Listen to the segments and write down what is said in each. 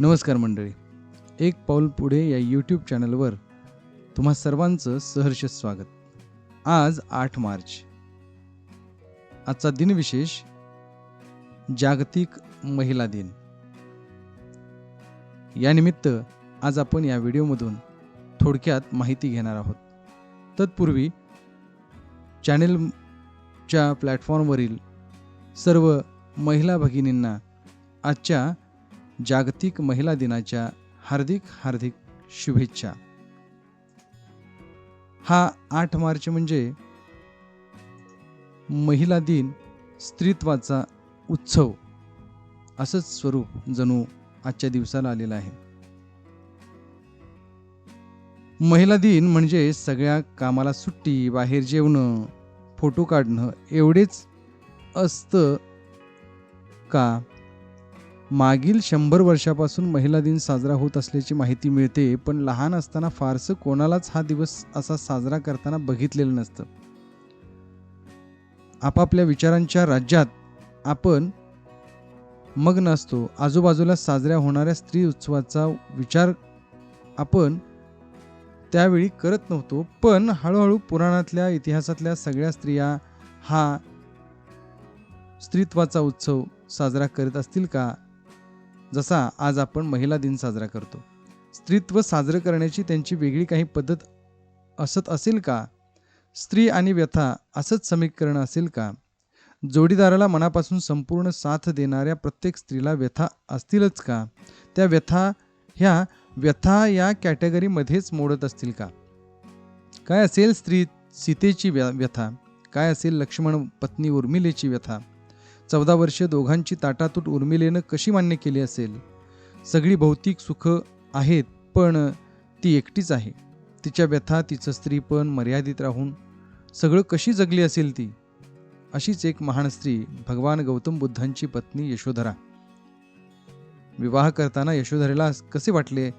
नमस्कार मंडळी. एक पाऊल पुढे या यूट्यूब चॅनलवर तुम्हा सर्वांचं सहर्ष स्वागत. आज आठ मार्च. आजचा दिनविशेष जागतिक महिला दिन. यानिमित्त आज आपण या व्हिडिओमधून थोडक्यात माहिती घेणार आहोत. तत्पूर्वी चॅनेलच्या प्लॅटफॉर्मवरील सर्व महिला भगिनींना आजच्या जागतिक महिला दिनाच्या हार्दिक हार्दिक शुभेच्छा. हा आठ मार्च म्हणजे महिला दिन स्त्रीत्वाचा उत्सव असंच स्वरूप जणू आजच्या दिवसाला आलेलं आहे. महिला दिन म्हणजे सगळ्या कामाला सुट्टी बाहेर जेवणं फोटो काढणं एवढेच असतं का? मागील शंभर वर्षापासून महिला दिन साजरा होत असल्याची माहिती मिळते पण लहान असताना फारसं कोणालाच हा दिवस असा साजरा करताना बघितलेलं नसतं. आपापल्या विचारांच्या राज्यात आपण मग्न असतो आजूबाजूला साजऱ्या होणाऱ्या स्त्री उत्सवाचा विचार आपण त्यावेळी करत नव्हतो पण हळूहळू पुराणातल्या इतिहासातल्या सगळ्या स्त्रिया हा स्त्रीत्वाचा उत्सव साजरा करत असतील का? जसा आज आपण महिला दिन साजरा करतो. स्त्रीत्व साजरं करण्याची त्यांची वेगळी काही पद्धत असत असेल का? स्त्री आणि व्यथा असंच समीकरण असेल का? जोडीदाराला मनापासून संपूर्ण साथ देणाऱ्या प्रत्येक स्त्रीला व्यथा असतीलच का? त्या व्यथा ह्या व्यथा या कॅटेगरीमध्येच मोडत असतील का? काय असेल स्त्री सीतेची व्य व्यथा? काय असेल लक्ष्मण पत्नी उर्मिलेची व्यथा? चौदा वर्ष दोघांची ताटातूट उर्मिलेनं कशी मान्य केली असेल? सगळी भौतिक सुख आहेत पण ती एकटीच आहे. तिच्या व्यथा तिचं स्त्रीपण मर्यादित राहून. सगळं कशी जगली असेल ती? अशीच एक महान स्त्री भगवान गौतम बुद्धांची पत्नी यशोधरा. विवाह करताना यशोधरेला कसे वाटले?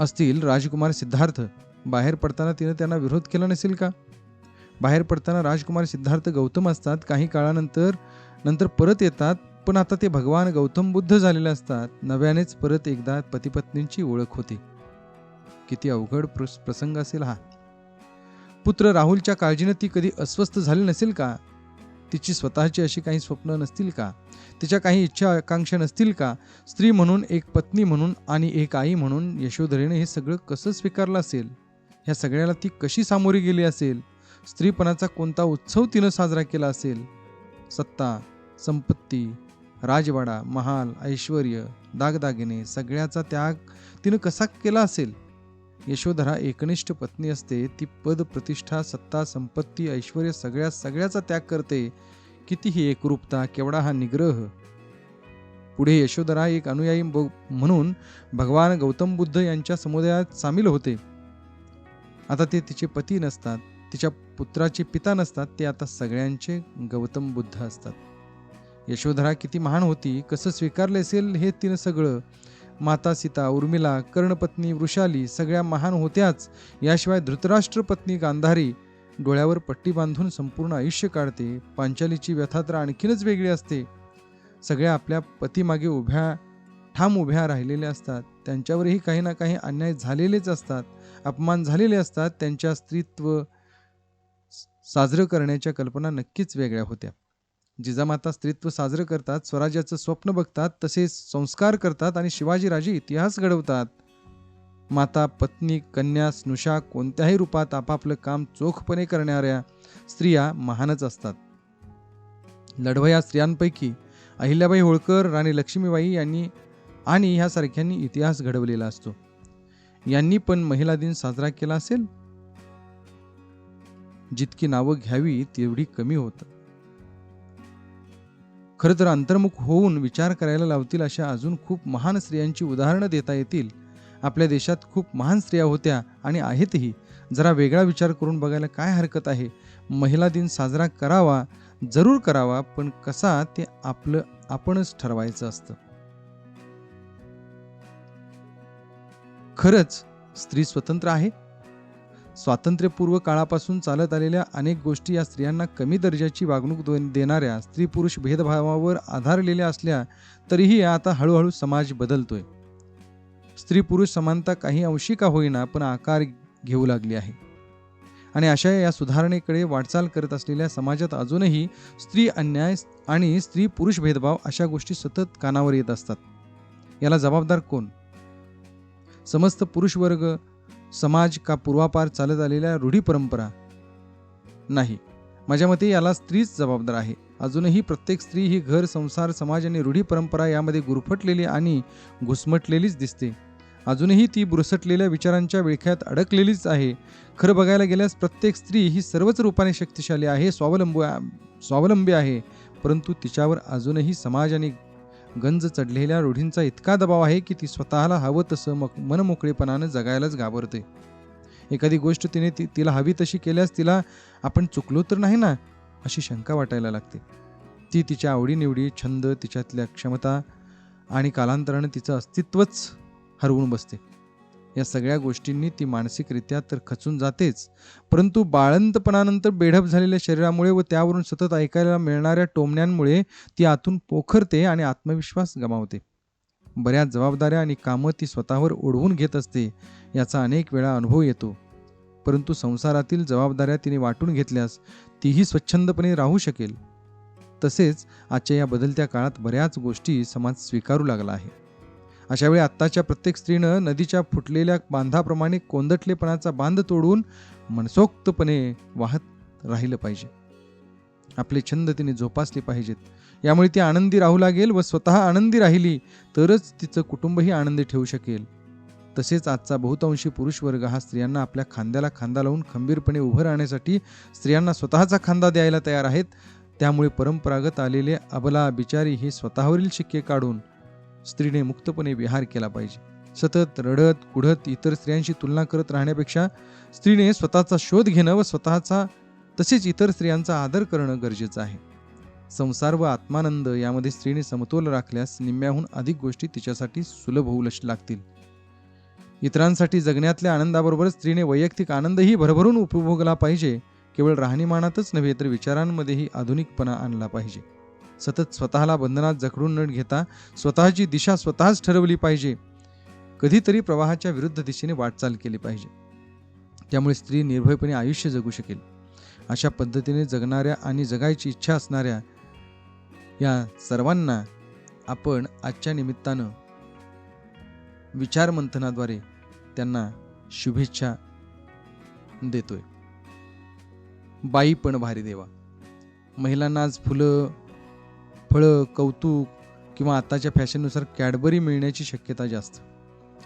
असतील राजकुमार सिद्धार्थ. बाहेर पडताना तिनं त्यांना विरोध केला नसेल का? बाहेर पडताना राजकुमार सिद्धार्थ गौतम असतात काही काळानंतर नंतर परत येतात पण आता ते भगवान गौतम बुद्ध झालेले असतात. नव्यानेच परत एकदा पतीपत्नींची ओळख होते. किती अवघड प्रस- प्रसंग असेल हा. पुत्र राहुलच्या काळजीनं ती कधी अस्वस्थ झाली नसेल का? तिची स्वतःची अशी काही स्वप्न नसतील का? तिच्या काही इच्छा आकांक्षा नसतील का? स्त्री म्हणून एक पत्नी म्हणून आणि एक आई म्हणून यशोधरेने हे सगळं कसं स्वीकारलं असेल? ह्या सगळ्याला ती कशी सामोरी गेली असेल? स्त्रीपणाचा कोणता उत्सव तिनं साजरा केला असेल? सत्ता संपत्ती राजवाडा महाल ऐश्वर दागदागिने सगळ्याचा त्याग तिनं कसा केला असेल? यशोधरा एकनिष्ठ पत्नी असते ती पद प्रतिष्ठा सत्ता संपत्ती ऐश्वर सगळ्या सगळ्याचा त्याग करते. किती ही एकरूपता केवढा हा निग्रह. पुढे यशोधरा एक अनुयायी ब- म्हणून भगवान गौतम बुद्ध यांच्या समुदायात सामील होते. आता ते तिचे पती नसतात. तिच्या पुत्राचे पिता नसतात ते आता सगळ्यांचे गौतम बुद्ध असतात. यशोधरा किती महान होती कसं स्वीकारले असेल हे तिनं सगळं माता सीता उर्मिला कर्णपत्नी वृषाली सगळ्या महान होत्याच. याशिवाय धृतराष्ट्र पत्नी गांधारी डोळ्यावर पट्टी बांधून संपूर्ण आयुष्य काढते पांचालीची व्यथा तर आणखीनच वेगळी असते. सगळ्या आपल्या पतीमागे उभ्या ठाम उभ्या राहिलेल्या असतात. त्यांच्यावरही काही ना काही अन्याय झालेलेच असतात अपमान झालेले असतात. त्यांच्या स्त्रीत्व साजरं करण्याच्या कल्पना नक्कीच वेगळ्या होत्या. जिजामाता स्त्रीत्व साजरं करतात स्वराज्याचं स्वप्न बघतात तसेच संस्कार करतात आणि शिवाजीराजे इतिहास घडवतात. माता पत्नी कन्या स्नुषा कोणत्याही रूपात आपापलं काम चोखपणे करणाऱ्या स्त्रिया महानच असतात. लढवया स्त्रियांपैकी अहिल्याबाई होळकर राणी लक्ष्मीबाई यांनी आणि ह्यासारख्यांनी इतिहास घडवलेला असतो. यांनी पण महिला दिन साजरा केला असेल? जितकी नावं घ्यावी तेवढी कमी होतं. खरं तर अंतर्मुख होऊन विचार करायला लावतील अशा अजून खूप महान स्त्रियांची उदाहरणं देता येतील. आपल्या देशात खूप महान स्त्रिया होत्या आणि आहेतही. जरा वेगळा विचार करून बघायला काय हरकत आहे? महिला दिन साजरा करावा जरूर करावा पण कसा ते आपलं आपणच ठरवायचं असतं. खरंच स्त्री स्वतंत्र आहे? स्वातंत्र्यपूर्व काळापासून चालत आलेल्या अनेक गोष्टी या स्त्रियांना कमी दर्जाची वागणूक देणाऱ्या स्त्री पुरुष भेदभावावर आधारलेल्या असल्या तरीही आता हळूहळू समाज बदलतोय. स्त्री पुरुष समानता काही अंशी का होईना पण आकार घेऊ लागली आहे. आणि अशा या सुधारणेकडे वाटचाल करत असलेल्या समाजात अजूनही स्त्री अन्याय आणि स्त्री पुरुष भेदभाव अशा गोष्टी सतत कानावर येत असतात. याला जबाबदार कोण? समस्त पुरुष वर्ग समाज का पूर्वापार चालत आलेल्या रूढी परंपरा नाही. माझ्या मते याला स्त्रीच जबाबदार आहे. अजूनही प्रत्येक स्त्री ही घर संसार समाज आणि रूढी परंपरा यामध्ये गुरफटलेली आणि घुसमटलेलीच दिसते. अजूनही ती बुरसटलेल्या विचारांच्या विळख्यात अडकलेलीच आहे. खरं बघायला गेल्यास प्रत्येक स्त्री ही सर्वच रूपाने शक्तिशाली आहे स्वावलंबू स्वावलंबी आहे. परंतु तिच्यावर अजूनही समाज आणि गंज चढलेल्या रूढींचा इतका दबाव आहे की ती स्वतःला हवं तसं मग मनमोकळेपणानं जगायलाच घाबरते. एखादी गोष्ट तिने ती तिला हवी तशी केल्यास तिला आपण चुकलो तर नाही ना? अशी शंका वाटायला लागते. ती तिच्या आवडीनिवडी छंद तिच्यातल्या क्षमता आणि कालांतरानं तिचं अस्तित्वच हरवून बसते. या सगळ्या गोष्टींनी ती मानसिकरित्या तर खचून जातेच. परंतु बाळंतपणानंतर बेढप झालेल्या शरीरामुळे व त्यावरून सतत ऐकायला मिळणाऱ्या टोमण्यांमुळे ती आतून पोखरते आणि आत्मविश्वास गमावते. बऱ्याच जबाबदाऱ्या आणि कामं ती स्वतःवर ओढवून घेत असते याचा अनेक वेळा अनुभव येतो. परंतु संसारातील जबाबदाऱ्या तिने वाटून घेतल्यास तीही स्वच्छंदपणे राहू शकेल. तसेच आजच्या या बदलत्या काळात बऱ्याच गोष्टी समाज स्वीकारू लागला आहे. अशावेळी आत्ताच्या प्रत्येक स्त्रीनं नदीच्या फुटलेल्या बांधाप्रमाणे कोंदटलेपणाचा बांध तोडून मनसोक्तपणे वाहत राहिलं पाहिजे. आपले छंद तिने जोपासले पाहिजेत. यामुळे ती आनंदी राहू लागेल व स्वतः आनंदी राहिली तरच तिचं कुटुंबही आनंदी ठेवू शकेल. तसेच आजचा बहुतांशी पुरुष वर्ग हा स्त्रियांना आपल्या खांद्याला खांदा लावून खंबीरपणे उभं राहण्यासाठी स्त्रियांना स्वतःचा खांदा द्यायला तयार आहेत. त्यामुळे परंपरागत आलेले अबला बिचारी हे स्वतःवरील शिक्के काढून स्त्रीने मुक्तपणे विहार केला पाहिजे. सतत रडत कुढत इतर स्त्रियांशी तुलना करत राहण्यापेक्षा स्त्रीने स्वतःचा शोध घेणं व स्वतःचा तसेच इतर स्त्रियांचा आदर करणं गरजेचं आहे. संसार व आत्मानंद यामध्ये स्त्रीने समतोल राखल्यास निम्म्याहून अधिक गोष्टी तिच्यासाठी सुलभ होऊ लश- लागतील. इतरांसाठी जगण्यातल्या आनंदाबरोबर स्त्रीने वैयक्तिक आनंदही भरभरून उपभोगला पाहिजे. केवळ राहणीमानातच नव्हे तर विचारांमध्येही आधुनिकपणा आणला पाहिजे. सतत स्वतःला बंधनात जखडून न घेता स्वतःची दिशा स्वतःच ठरवली पाहिजे. कधीतरी प्रवाहाच्या विरुद्ध दिशेने वाटचाल केली पाहिजे. त्यामुळे स्त्री निर्भयपणे आयुष्य जगू शकेल. अशा पद्धतीने जगणाऱ्या आणि जगायची इच्छा असणाऱ्या या सर्वांना आपण आजच्या निमित्तानं विचारमंथनाद्वारे त्यांना शुभेच्छा देतोय. बाई पण भारी देवा. महिलांना आज फुलं फळं कौतुक किंवा आताच्या फॅशननुसार कॅडबरी मिळण्याची शक्यता जास्त.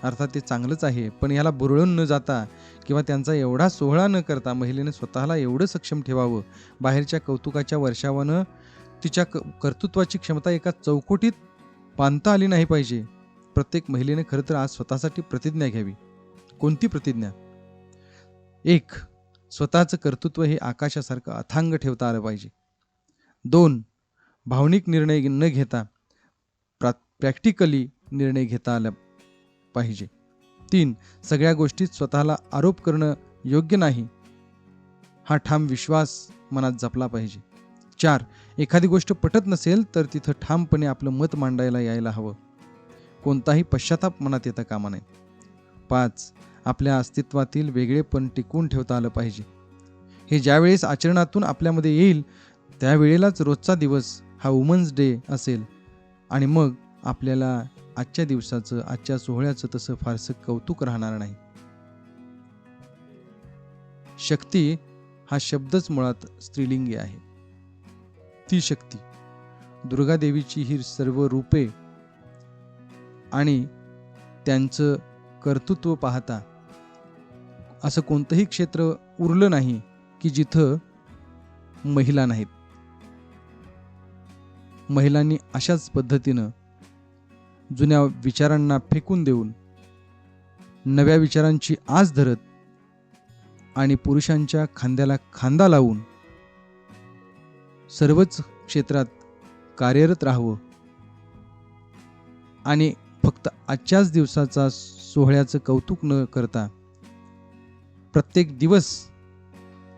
अर्थात ते चांगलंच आहे पण ह्याला बुरळून न जाता किंवा त्यांचा एवढा सोहळा न करता महिलेने स्वतःला एवढं सक्षम ठेवावं बाहेरच्या कौतुकाच्या वर्षावानं तिच्या क कर्तृत्वाची क्षमता एका चौकटीत बांधता आली नाही पाहिजे. प्रत्येक महिलेने खरं तर आज स्वतःसाठी प्रतिज्ञा घ्यावी. कोणती प्रतिज्ञा? एक स्वतःचं कर्तृत्व हे आकाशासारखं अथांग ठेवता आलं पाहिजे. दोन भावनिक निर्णय न घेता प्रा प्रॅक्टिकली निर्णय घेता आला पाहिजे. तीन सगळ्या गोष्टीत स्वतःला आरोप करणं योग्य नाही हा ठाम विश्वास मनात जपला पाहिजे. चार एखादी गोष्ट पटत नसेल तर तिथं ठामपणे आपलं मत मांडायला यायला हवं. कोणताही पश्चाताप मनात येता कामा नये. पाच आपल्या अस्तित्वातील वेगळेपण टिकवून ठेवता आलं पाहिजे. हे ज्यावेळेस आचरणातून आपल्यामध्ये येईल त्यावेळेलाच रोजचा दिवस हा वुमन्स डे असेल. आणि मग आपल्याला आजच्या दिवसाचं आजच्या सोहळ्याचं तसं फारसं कौतुक राहणार नाही. शक्ती हा शब्दच मुळात स्त्रीलिंगी आहे. ती शक्ती. दुर्गादेवीची ही सर्व रूपे आणि त्यांचं कर्तृत्व पाहता असं कोणतंही क्षेत्र उरलं नाही की जिथं महिला नाहीत. महिलांनी अशाच पद्धतीनं जुन्या विचारांना फेकून देऊन नव्या विचारांची आस धरत आणि पुरुषांच्या खांद्याला खांदा लावून सर्वच क्षेत्रात कार्यरत राहावं आणि फक्त आजच्याच दिवसाचा सोहळ्याचं कौतुक न करता प्रत्येक दिवस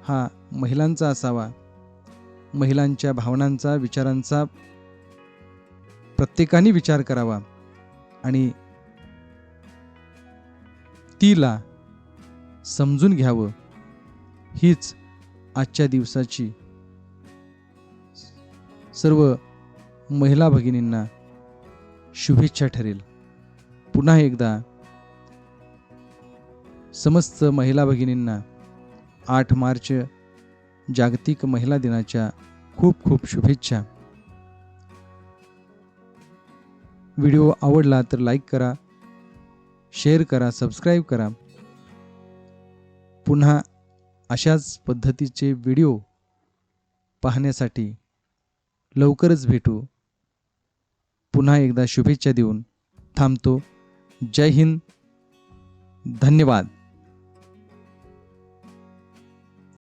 हा महिलांचा असावा महिलांच्या भावनांचा विचारांचा प्रत्येकाने विचार करावा. आणि तिला समजून घ्यावं. हीच आजच्या दिवसाची सर्व महिला भगिनींना शुभेच्छा ठरेल. पुन्हा एकदा समस्त महिला भगिनींना आठ मार्च जागतिक महिला दिनाच्या खूप खूप शुभेच्छा. व्हिडिओ आवडला तर लाईक करा शेअर करा सबस्क्राईब करा. पुन्हा अशाच पद्धतीचे व्हिडिओ पाहण्यासाठी लवकरच भेटू. पुन्हा एकदा शुभेच्छा देऊन थांबतो. जय हिंद. धन्यवाद.